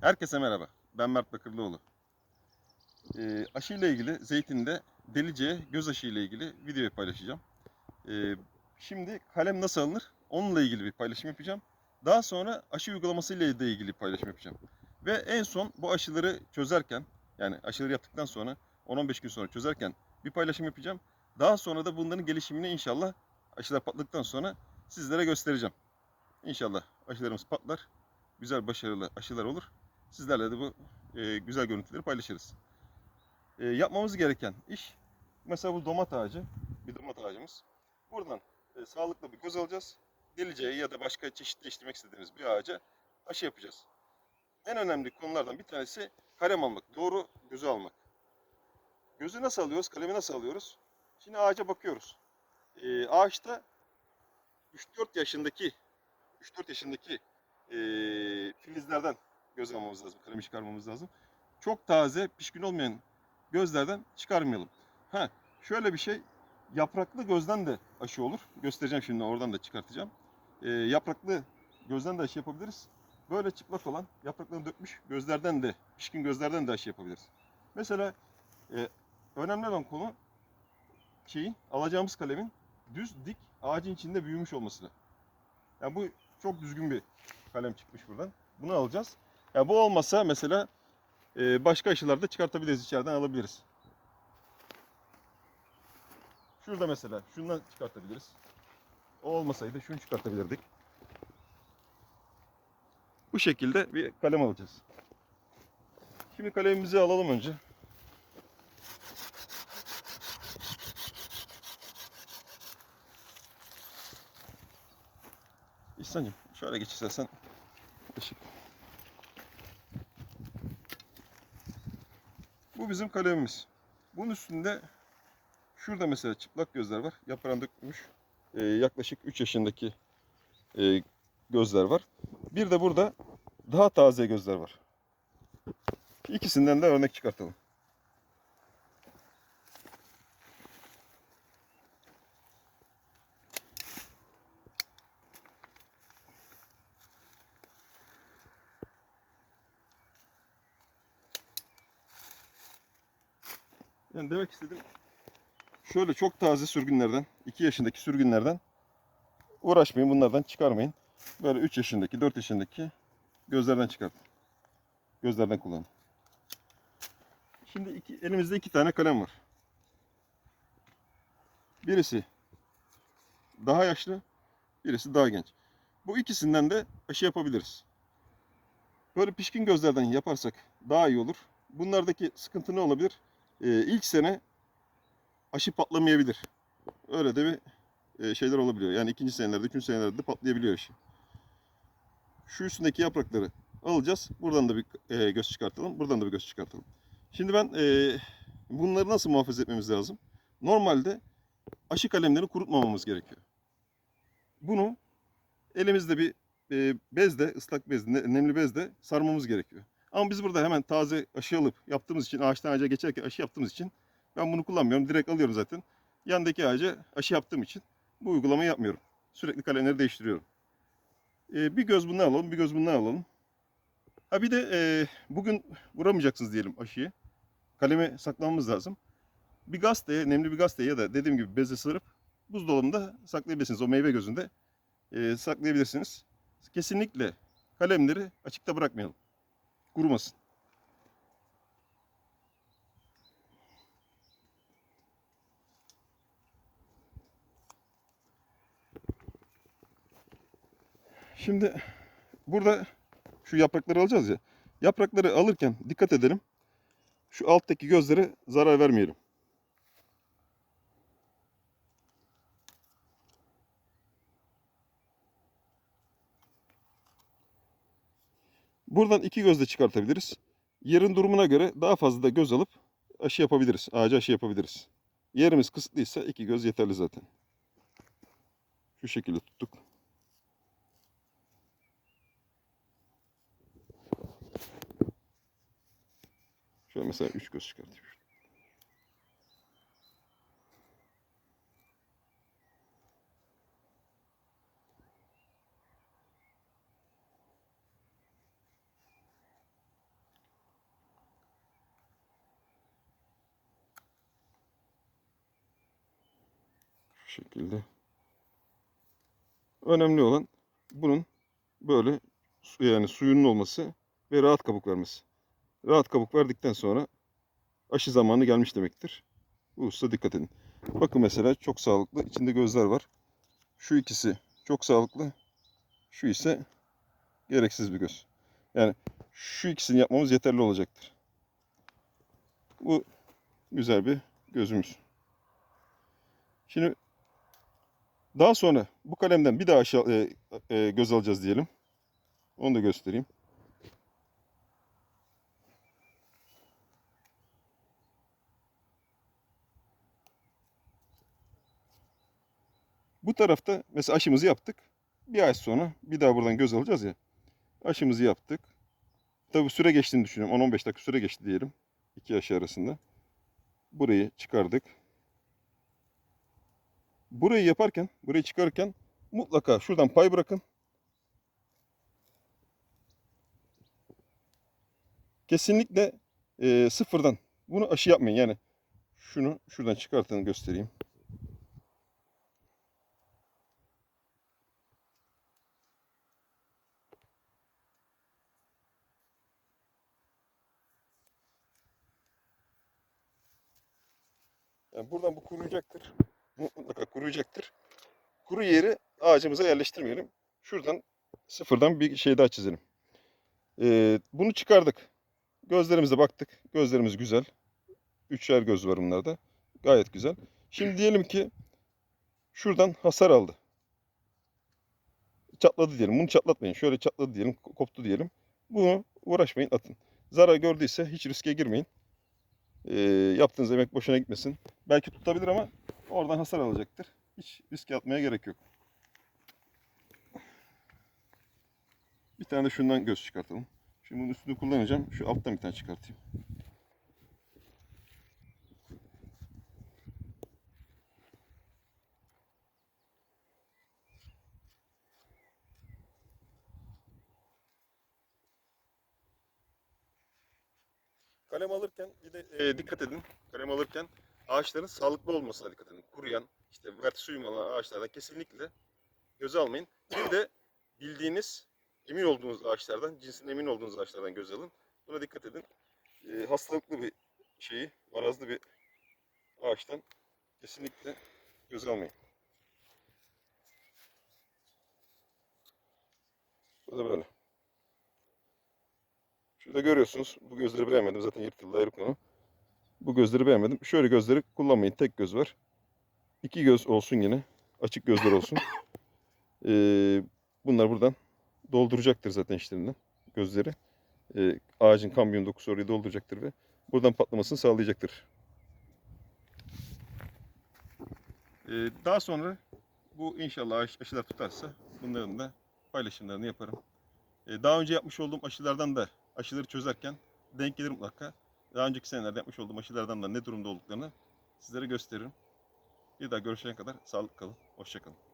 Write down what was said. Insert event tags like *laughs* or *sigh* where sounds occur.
Herkese merhaba. Ben Mert Bakırlıoğlu. Ee, aşı ile ilgili zeytinde delice göz aşı ile ilgili videoyu paylaşacağım. Ee, şimdi kalem nasıl alınır? Onunla ilgili bir paylaşım yapacağım. Daha sonra aşı uygulaması ile de ilgili paylaşım yapacağım. Ve en son bu aşıları çözerken yani aşıları yaptıktan sonra 10-15 gün sonra çözerken bir paylaşım yapacağım. Daha sonra da bunların gelişimini inşallah aşılar patladıktan sonra sizlere göstereceğim. İnşallah aşılarımız patlar. Güzel başarılı aşılar olur. Sizlerle de bu e, güzel görüntüleri paylaşırız. E, yapmamız gereken iş mesela bu domat ağacı, bir domat ağacımız. Buradan e, sağlıklı bir göz alacağız. Deliceği ya da başka çeşitleştirmek istediğimiz bir ağaca aşı yapacağız. En önemli konulardan bir tanesi kalem almak. Doğru gözü almak. Gözü nasıl alıyoruz? Kalemi nasıl alıyoruz? Şimdi ağaca bakıyoruz. E, ağaçta 3-4 yaşındaki 3-4 yaşındaki e, filizlerden göz almamız lazım. Kalemi çıkarmamız lazım. Çok taze, pişkin olmayan gözlerden çıkarmayalım. Ha, şöyle bir şey. Yapraklı gözden de aşı olur. Göstereceğim şimdi oradan da çıkartacağım. E, yapraklı gözden de aşı yapabiliriz. Böyle çıplak olan yapraklarını dökmüş gözlerden de, pişkin gözlerden de aşı yapabiliriz. Mesela e, önemli olan konu şeyin, alacağımız kalemin düz, dik, ağacın içinde büyümüş olması. Yani bu çok düzgün bir kalem çıkmış buradan. Bunu alacağız. Ya bu olmasa mesela e, başka aşılarda çıkartabiliriz içeriden alabiliriz. Şurada mesela şundan çıkartabiliriz. O olmasaydı şunu çıkartabilirdik. Bu şekilde bir kalem alacağız. Şimdi kalemimizi alalım önce. İhsan'cığım şöyle geç istersen. Işık. Bu bizim kalemimiz. Bunun üstünde şurada mesela çıplak gözler var. Yaprağını dökmüş. Ee, yaklaşık 3 yaşındaki e, gözler var. Bir de burada daha taze gözler var. İkisinden de örnek çıkartalım. Yani demek istedim şöyle çok taze sürgünlerden, 2 yaşındaki sürgünlerden uğraşmayın, bunlardan çıkarmayın. Böyle 3 yaşındaki, 4 yaşındaki gözlerden çıkartın. Gözlerden kullanın. Şimdi iki, elimizde iki tane kalem var. Birisi daha yaşlı, birisi daha genç. Bu ikisinden de aşı yapabiliriz. Böyle pişkin gözlerden yaparsak daha iyi olur. Bunlardaki sıkıntı ne olabilir? Ee, ilk sene aşı patlamayabilir. Öyle de bir e, şeyler olabiliyor. Yani ikinci senelerde, üçüncü senelerde patlayabiliyor aşı. Şu üstündeki yaprakları alacağız. Buradan da bir e, göz çıkartalım. Buradan da bir göz çıkartalım. Şimdi ben e, bunları nasıl muhafaza etmemiz lazım? Normalde aşı kalemlerini kurutmamamız gerekiyor. Bunu elimizde bir e, bezle, ıslak bezle, nemli bezle sarmamız gerekiyor. Ama biz burada hemen taze aşı alıp yaptığımız için, ağaçtan ağaca geçerken aşı yaptığımız için ben bunu kullanmıyorum. Direkt alıyorum zaten. Yandaki ağaca aşı yaptığım için bu uygulamayı yapmıyorum. Sürekli kalemleri değiştiriyorum. Ee, bir göz bundan alalım, bir göz bundan alalım. Ha bir de e, bugün vuramayacaksınız diyelim aşıyı. Kaleme saklamamız lazım. Bir gazeteye, nemli bir gazeteye ya da dediğim gibi bezle sarıp buzdolabında saklayabilirsiniz. O meyve gözünde e, saklayabilirsiniz. Kesinlikle kalemleri açıkta bırakmayalım. Kurumasın. Şimdi burada şu yaprakları alacağız ya. Yaprakları alırken dikkat edelim. Şu alttaki gözlere zarar vermeyelim. Buradan iki gözle çıkartabiliriz. Yerin durumuna göre daha fazla da göz alıp aşı yapabiliriz. Ağaca aşı yapabiliriz. Yerimiz kısıtlıysa iki göz yeterli zaten. Şu şekilde tuttuk. Şöyle mesela üç göz çıkartayım. Şekilde. Önemli olan bunun böyle yani suyunun olması ve rahat kabuk vermesi. Rahat kabuk verdikten sonra aşı zamanı gelmiş demektir. Bu hususa dikkat edin. Bakın mesela çok sağlıklı. içinde gözler var. Şu ikisi çok sağlıklı. Şu ise gereksiz bir göz. Yani şu ikisini yapmamız yeterli olacaktır. Bu güzel bir gözümüz. Şimdi daha sonra bu kalemden bir daha aşağı e, e, göz alacağız diyelim. Onu da göstereyim. Bu tarafta mesela aşımızı yaptık. Bir ay sonra bir daha buradan göz alacağız ya. Aşımızı yaptık. Tabi süre geçtiğini düşünüyorum. 10-15 dakika süre geçti diyelim. İki aşı arasında. Burayı çıkardık. Burayı yaparken, burayı çıkarırken mutlaka şuradan pay bırakın. Kesinlikle e, sıfırdan bunu aşı yapmayın. Yani şunu şuradan çıkartın göstereyim. Yani buradan bu kuruyacaktır. Mutlaka kuruyacaktır. Kuru yeri ağacımıza yerleştirmeyelim. Şuradan sıfırdan bir şey daha çizelim. Ee, bunu çıkardık. Gözlerimize baktık. Gözlerimiz güzel. Üçer göz var bunlarda. Gayet güzel. Şimdi diyelim ki şuradan hasar aldı. Çatladı diyelim. Bunu çatlatmayın. Şöyle çatladı diyelim. Koptu diyelim. Bunu uğraşmayın atın. Zarar gördüyse hiç riske girmeyin. Ee, yaptığınız emek boşuna gitmesin. Belki tutabilir ama oradan hasar alacaktır. Hiç riske atmaya gerek yok. Bir tane de şundan göz çıkartalım. Şimdi bunun üstünü kullanacağım. Şu alttan bir tane çıkartayım. Kalem alırken bir de e, dikkat edin. Kalem alırken ağaçların sağlıklı olmasına dikkat edin. Kuruyan, işte vertisuyum olan ağaçlardan kesinlikle göze almayın. Bir de bildiğiniz, emin olduğunuz ağaçlardan, cinsine emin olduğunuz ağaçlardan göz alın. Buna dikkat edin. E, hastalıklı bir şeyi, marazlı bir ağaçtan kesinlikle göz almayın. Bu da böyle. Şurada görüyorsunuz. Bu gözleri beğenmedim. Zaten yırtıldı ayrı konu. Bu gözleri beğenmedim. Şöyle gözleri kullanmayın. Tek göz var. İki göz olsun yine. Açık gözler olsun. *laughs* Ee, bunlar buradan dolduracaktır zaten işlerinden. Gözleri. Ee, ağacın kambiyon dokusu orayı dolduracaktır ve buradan patlamasını sağlayacaktır. Ee, daha sonra bu inşallah aş- aşılar tutarsa bunların da paylaşımlarını yaparım. Ee, daha önce yapmış olduğum aşılardan da aşıları çözerken denk gelir mutlaka. Daha önceki senelerde yapmış olduğum aşılardan da ne durumda olduklarını sizlere gösteririm. Bir daha görüşene kadar sağlıklı kalın. Hoşçakalın.